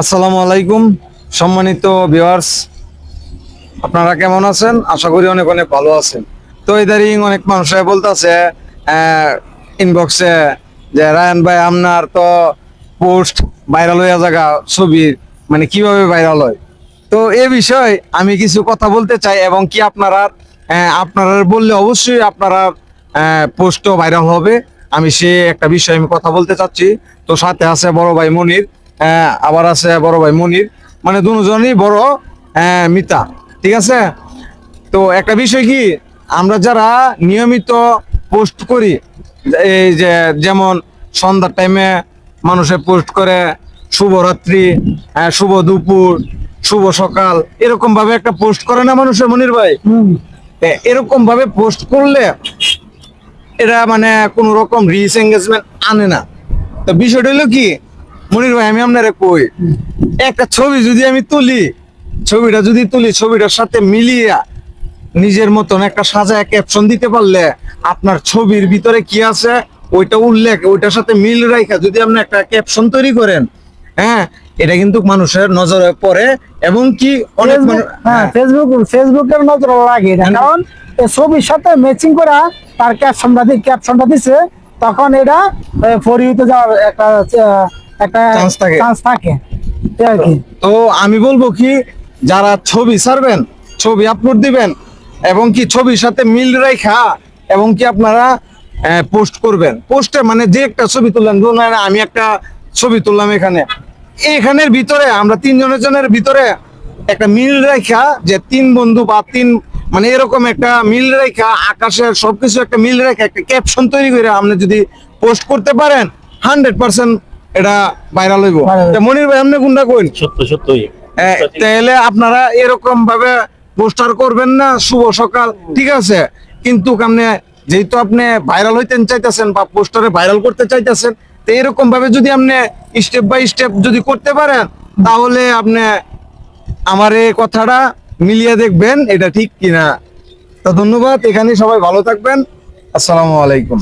আসসালামু আলাইকুম, সম্মানিত ভিউয়ার্স আপনারা কেমন আছেন? আশা করি অনেক অনেক ভালো আছেন। তো ইদারিং অনেক মানুষ বলতেছে ইনবক্সে যে, রায়ন ভাই, আপনার তো পোস্ট ভাইরাল হয়ে জায়গা ছবির মানে কীভাবে ভাইরাল হয়? তো এ বিষয়ে আমি কিছু কথা বলতে চাই এবং কি আপনারা আপনারা বললে অবশ্যই আপনারা পোস্টও ভাইরাল হবে। আমি সে একটা বিষয়ে আমি কথা বলতে চাচ্ছি। তো সাথে আছে বড় ভাই মনির। আবার আছে বড় ভাই মনির। মানে দুজনই বড় মিতা। ঠিক আছে? তো একটা বিষয় কি আমরা যারা নিয়মিত পোস্ট করি এই যে যেমন সন্ধ্যার টাইমে মানুষে পোস্ট করে শুভরাত্রি শুভ দুপুর শুভ সকাল এরকম ভাবে একটা পোস্ট করে না মানুষের মনির ভাই? এরকম ভাবে পোস্ট করলে এরা মানে কোন রকম রিস এঙ্গেজমেন্ট আনে না। তো বিষয়টা হলো কি মনির ভাই আমি আপনারে কই একটা ছবি যদি আমি তুলি ছবিটা যদি তুলি ছবিটার সাথে মিলিয়া নিজের মতন একটা সাজায় ক্যাপশন দিতে পারলে আপনার ছবির ভিতরে কি আছে ওইটা উল্লেখ ওইটার সাথে মিল রাখা যদি আপনি একটা ক্যাপশন তৈরি করেন হ্যাঁ এটা কিন্তু মানুষের নজরে পড়ে এবং কি অনেক ফেসবুক হ্যাঁ ফেসবুকের নজর লাগে। কারণ এই ছবির সাথে ম্যাচিং করা তার ক্যাপশনটা দিয়ে ক্যাপশনটা দিছে তখন এটা ফর ইউতে যাওয়ার একটা একটা Chance থাকে। চান্স থাকে। আর কি। তো আমি বলব কি যারা ছবি ছাড়বেন ছবি আপলোড দিবেন এবং কি ছবির সাথে মিল রেখা এবং কি আপনারা পোস্ট করবেন। পোস্টে মানে যে একটা ছবি তুললেন ধরুন আমি একটা ছবি তুললাম এখানে। এখানের ভিতরে আমরা তিনজনের জনের ভিতরে একটা মিল রেখা যে তিন বন্ধু বা তিন মানে এরকম একটা মিল রেখা আকাশের সবকিছু একটা মিল রেখা একটা ক্যাপশন তৈরি করে আপনি যদি পোস্ট করতে পারেন হান্ড্রেড পার্সেন্ট এটা ভাইরাল হইব। মনির ভাই আপনি কোনটা কইন? সত্য সত্যই তাহলে আপনারা এরকম ভাবে পোস্টার করবেন না শুভ সকাল ঠিক আছে? কিন্তু আপনি যেহেতু আপনি ভাইরাল হইতে চাইতেছেন বা পোস্টারে ভাইরাল করতে চাইতেছেন তো এরকম ভাবে যদি আপনি স্টেপ বাই স্টেপ যদি করতে পারেন তাহলে আপনি আমার এই কথাটা মিলিয়ে দেখবেন এটা ঠিক কিনা। তো ধন্যবাদ এখানে সবাই ভালো থাকবেন। আসসালামু আলাইকুম।